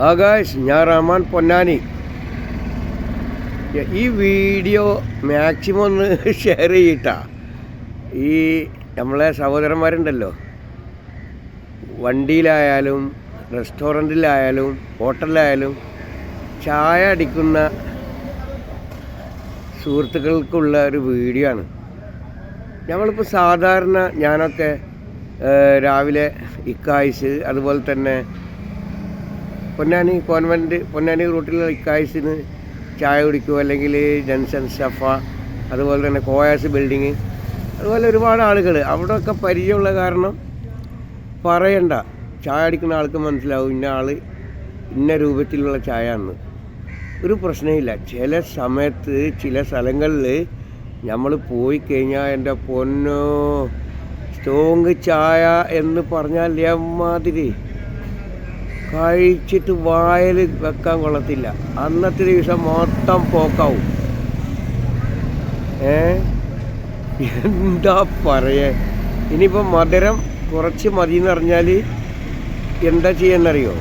ആകാശ് ഞാൻ റഹ്മാൻ പൊന്നാനി. ഈ video maximum ഒന്ന് ഷെയർ ചെയ്യട്ടാ. ഈ നമ്മളെ സഹോദരന്മാരുണ്ടല്ലോ. വണ്ടിയിലായാലും റെസ്റ്റോറന്റിലായാലും ഹോട്ടലിലായാലും ചായ അടിക്കുന്ന സുഹൃത്തുക്കൾക്കുള്ള ഒരു വീഡിയോ ആണ്. ഞങ്ങളിപ്പോൾ സാധാരണ ഞാനൊക്കെ രാവിലെ ഇക്കായ്സ് അതുപോലെ തന്നെ പൊന്നാനി കോൺവെന്റ് പൊന്നാനി റൂട്ടിൽ ഇക്കായസിന് ചായ കുടിക്കുക അല്ലെങ്കിൽ ജൻസൺ ഷഫ അതുപോലെ തന്നെ കോയാസ് ബിൽഡിങ് അതുപോലെ ഒരുപാട് ആളുകൾ അവിടെയൊക്കെ പരിചയമുള്ള കാരണം പറയണ്ട. ചായ അടിക്കുന്ന ആൾക്ക് മനസ്സിലാവും ഇന്ന ആൾ ഇന്ന രൂപത്തിലുള്ള ചായ ഒരു പ്രശ്നമില്ല. ചില സമയത്ത് ചില സ്ഥലങ്ങളിൽ നമ്മൾ പോയി കഴിഞ്ഞാൽ എന്റെ പൊന്നോ സ്ട്രോങ് ചായ എന്ന് പറഞ്ഞാൽ എമ്മാതിരി. കഴിച്ചിട്ട് വായിൽ വെക്കാൻ കൊള്ളത്തില്ല. അന്നത്തെ ദിവസം മൊത്തം പോക്കാവും. ഏ? എന്താ പറയേ? ഇനിയിപ്പോൾ മധുരം കുറച്ച് മതി എന്ന് പറഞ്ഞാൽ എന്താ ചെയ്യാന്നറിയോ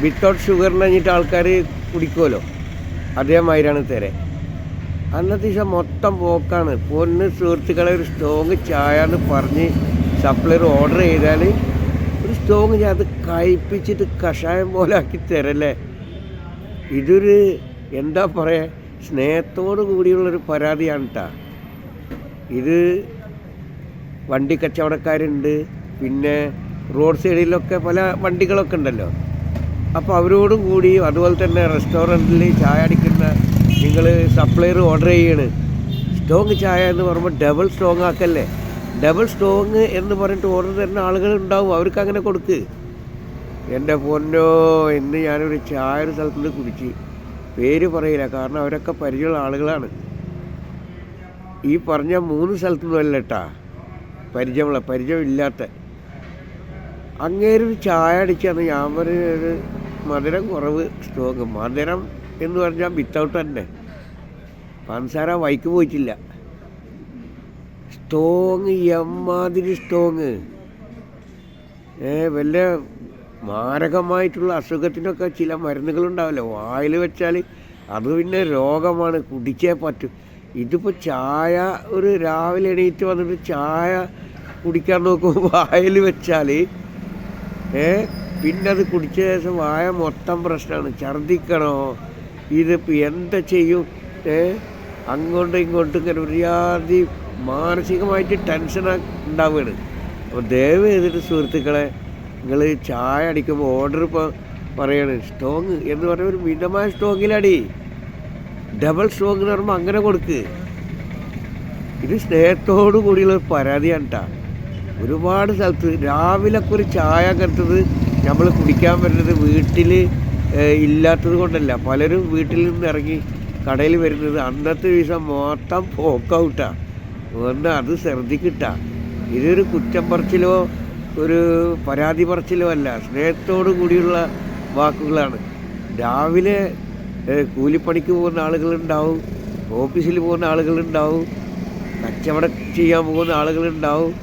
വിത്തൗട്ട് ഷുഗറിന് കഴിഞ്ഞിട്ട് ആൾക്കാർ കുടിക്കുമല്ലോ. അതേമാതിരിയാണ് തരെ. അന്നത്തെ ദിവസം മൊത്തം പോക്കാണ്. പൊന്ന് സുഹൃത്തുക്കളെ ഒരു സ്ട്രോങ് ചായ എന്ന് പറഞ്ഞ് സപ്ലൈർ ഓർഡർ ചെയ്താൽ സ്ട്രോങ് ഞാൻ അത് കഴിപ്പിച്ചിട്ട് കഷായം പോലെ ആക്കി തരല്ലേ? ഇതൊരു എന്താ പറയുക സ്നേഹത്തോടു കൂടിയുള്ളൊരു പരാതിയാണ് കേട്ടോ ഇത് വണ്ടി കച്ചവടക്കാരുണ്ട് പിന്നെ റോഡ് സൈഡിലൊക്കെ പല വണ്ടികളൊക്കെ ഉണ്ടല്ലോ. അപ്പോൾ അവരോടും കൂടി അതുപോലെ തന്നെ റെസ്റ്റോറന്റിൽ ചായ അടിക്കുന്ന നിങ്ങൾ സപ്ലയർ ഓർഡർ ചെയ്യണ്. സ്ട്രോങ് ചായ എന്ന് പറയുമ്പോൾ ഡബിൾ സ്ട്രോങ് ആക്കല്ലേ? ഡബിൾ സ്ട്രോങ് എന്ന് പറഞ്ഞിട്ട് ഓർഡർ തരുന്ന ആളുകൾ ഉണ്ടാവും. അവർക്ക് അങ്ങനെ കൊടുക്ക്. എന്റെ പൊന്നോ ഇന്ന് ഞാനൊരു ചായ ഒരു സ്ഥലത്ത് നിന്ന് കുടിച്ച് പേര് പറയില്ല. കാരണം അവരൊക്കെ പരിചയമുള്ള ആളുകളാണ്. ഈ പറഞ്ഞ മൂന്ന് സ്ഥലത്തു അല്ല കേട്ടാ പരിചയമുള്ള പരിചയമില്ലാത്ത. അങ്ങേരൊരു ചായ അടിച്ചാണ് ഞാൻ പറഞ്ഞത് മധുരം കുറവ് സ്ട്രോങ് മധുരം എന്ന് പറഞ്ഞാൽ വിത്തൗട്ട് തന്നെ. പഞ്ചസാര വൈക്ക് പോയിട്ടില്ല. സ്ട്രോങ് എമ്മാതിരി സ്ട്രോങ്. ഏ വല്ല മാരകമായിട്ടുള്ള അസുഖത്തിനൊക്കെ ചില മരുന്നുകളുണ്ടാവില്ല? വായിൽ വെച്ചാൽ അത് പിന്നെ രോഗമാണ് കുടിച്ചേ പറ്റും. ഇതിപ്പോൾ ചായ ഒരു രാവിലെ എണീറ്റ് വന്നിട്ട് ചായ കുടിക്കാൻ നോക്കും വായിൽ വെച്ചാൽ ഏ പിന്നെ അത് കുടിച്ച ശേഷം വായ മൊത്തം പ്രശ്നമാണ്. ഛർദിക്കണോ ഇതിപ്പോൾ എന്താ ചെയ്യും? ഏ അങ്ങോട്ടും ഇങ്ങോട്ടും ഇങ്ങനെ ഒരുജാതി മാനസികമായിട്ട് ടെൻഷൻ ഉണ്ടാവുകയാണ്. അപ്പോൾ ദയവ് ചെയ്തിട്ട് സുഹൃത്തുക്കളെ നിങ്ങൾ ചായ അടിക്കുമ്പോൾ ഓർഡർ ഇപ്പോൾ പറയാണ് സ്ട്രോങ് എന്ന് പറഞ്ഞ ഒരു മിതമായ സ്ട്രോങ്ങിലടി ഡബിൾ സ്ട്രോങ് എന്ന് പറയുമ്പോൾ അങ്ങനെ കൊടുക്ക്. ഇത് സ്നേഹത്തോടു കൂടിയുള്ള പരാതിയാണ് കേട്ടോ ഒരുപാട് സ്ഥലത്ത് രാവിലൊക്കെ ഒരു ചായ കരുത്തത് നമ്മൾ കുടിക്കാൻ വരുന്നത് വീട്ടിൽ ഇല്ലാത്തത് കൊണ്ടല്ല. പലരും വീട്ടിൽ നിന്ന് ഇറങ്ങി കടയിൽ വരുന്നത് അന്നത്തെ ദിവസം മൊത്തം പോക്കൗട്ടാ ഒന്ന് അത് ശ്രദ്ധിക്കിട്ട. ഇതൊരു കുറ്റം പറച്ചിലോ ഒരു പരാതി പറച്ചിലോ അല്ല. സ്നേഹത്തോടു കൂടിയുള്ള വാക്കുകളാണ്. രാവിലെ കൂലിപ്പണിക്ക് പോകുന്ന ആളുകളുണ്ടാവും ഓഫീസിൽ പോകുന്ന ആളുകളുണ്ടാവും കച്ചവടം ചെയ്യാൻ പോകുന്ന ആളുകളുണ്ടാവും.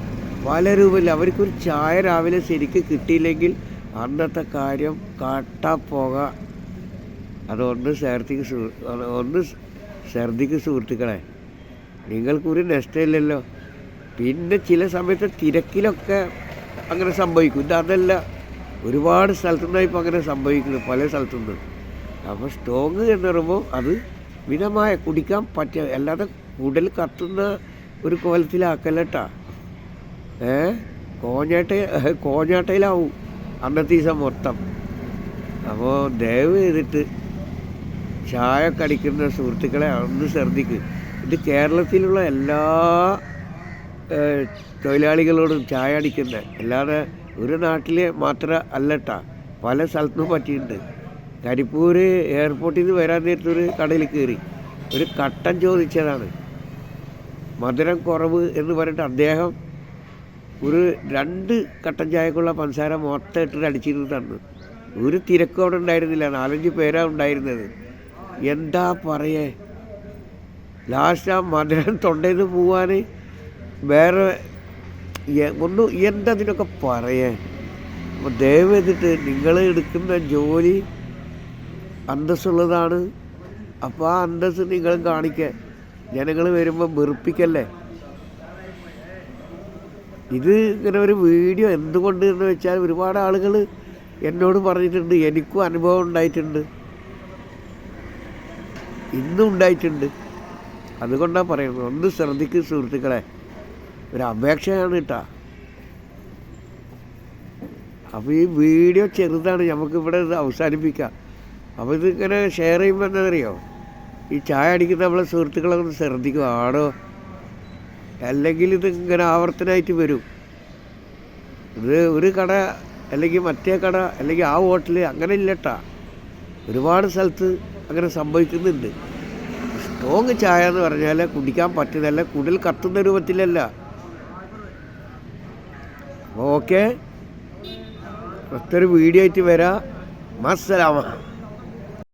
പല രൂപയിൽ അവർക്കൊരു ചായ രാവിലെ ശരിക്ക് കിട്ടിയില്ലെങ്കിൽ അന്നത്തെ കാര്യം കാട്ടാ പോക. അതൊന്ന് ശ്രദ്ധിക്ക് ഒന്ന് ശ്രദ്ധിക്ക് സുഹൃത്തുക്കളെ. നിങ്ങൾക്കൊരു നഷ്ടമില്ലല്ലോ. പിന്നെ ചില സമയത്ത് തിരക്കിലൊക്കെ അങ്ങനെ സംഭവിക്കും. ഇത് അതല്ല ഒരുപാട് സ്ഥലത്തുനിന്നാണ് ഇപ്പോൾ അങ്ങനെ സംഭവിക്കുന്നത് പല സ്ഥലത്തുനിന്ന് അപ്പോൾ സ്ട്രോങ് എന്ന് പറയുമ്പോൾ അത് മിതമായ കുടിക്കാൻ പറ്റ അല്ലാതെ കൂടുതൽ കത്തുന്ന ഒരു കോലത്തിലാക്കല്ലട്ടാ ഏ? കോഞ്ഞാട്ട കോഞ്ഞാട്ടയിലാവും അന്നത്തെ ദിവസം മൊത്തം. അപ്പോൾ ദയവ് ചെയ്തിട്ട് ചായ കടിക്കുന്ന സുഹൃത്തുക്കളെ ഒന്ന് ശ്രദ്ധിക്കും. ഇത് കേരളത്തിലുള്ള എല്ലാ തൊഴിലാളികളോടും ചായ അടിക്കുന്ന അല്ലാതെ ഒരു നാട്ടിൽ മാത്രം അല്ലട്ടാ. പല സ്ഥലത്തും പറ്റിയിട്ടുണ്ട്. കരിപ്പൂർ എയർപോർട്ടിൽ നിന്ന് വരാൻ നേരത്തെ ഒരു കടയിൽ കയറി ഒരു കട്ടൻ ചോദിച്ചതാണ്. മധുരം കുറവ് എന്ന് പറഞ്ഞിട്ട് അദ്ദേഹം ഒരു രണ്ട് കട്ടൻ ചായക്കുള്ള പഞ്ചസാര മൊത്തം ഇട്ടിട്ട് അടിച്ചിരുന്ന് തന്നു. ഒരു തിരക്കും അവിടെ ഉണ്ടായിരുന്നില്ല. നാലഞ്ച് പേരാണ് ഉണ്ടായിരുന്നത്. എന്താ പറയേ? ലാസ്റ്റ് ആ മധുരം തൊണ്ടയിൽ നിന്ന് പോവാൻ വേറെ ഒന്നും എന്താ ഇതിനൊക്കെ പറയേ? ദയവ് ചെയ്തിട്ട് നിങ്ങൾ എടുക്കുന്ന ജോലി അന്തസ്സുള്ളതാണ്. അപ്പോൾ ആ അന്തസ് നിങ്ങളും കാണിക്കുക ജനങ്ങൾ വരുമ്പോൾ വെറുപ്പിക്കല്ലേ? ഇത് ഇങ്ങനെ ഒരു വീഡിയോ എന്തുകൊണ്ട് എന്ന് വെച്ചാൽ ഒരുപാട് ആളുകൾ എന്നോട് പറഞ്ഞിട്ടുണ്ട് എനിക്കും അനുഭവം ഉണ്ടായിട്ടുണ്ട്. ഇന്നും ഉണ്ടായിട്ടുണ്ട്. അതുകൊണ്ടാണ് പറയുന്നത്. ഒന്ന് ശ്രദ്ധിക്കും സുഹൃത്തുക്കളെ. ഒരു അപേക്ഷയാണ് കേട്ടാ അപ്പോൾ ഈ വീഡിയോ ചെറുതാണ്. നമുക്കിവിടെ ഇത് അവസാനിപ്പിക്കാം. അപ്പോൾ ഇതിങ്ങനെ ഷെയർ ചെയ്യുമ്പോൾ എന്താണെന്നറിയോ ഈ ചായ അടിക്കുന്ന നമ്മളെ സുഹൃത്തുക്കളെ ഒന്ന് ശ്രദ്ധിക്കും. ആണോ? അല്ലെങ്കിൽ ഇത് ഇങ്ങനെ ആവർത്തനമായിട്ട് വരും. ഇത് ഒരു കട അല്ലെങ്കിൽ മറ്റേ കട അല്ലെങ്കിൽ ആ ഹോട്ടൽ അങ്ങനെ ഇല്ലട്ടാ ഒരുപാട് സ്ഥലത്ത് അങ്ങനെ സംഭവിക്കുന്നുണ്ട്. സ്ട്രോങ് ചായ എന്ന് പറഞ്ഞാൽ കുടിക്കാൻ പറ്റുന്നതല്ല കുടിൽ കത്തുന്ന രൂപത്തിലല്ല. ഓക്കെ. മറ്റൊരു വീഡിയോ ആയിട്ട് വരാം. മസ്സലാമ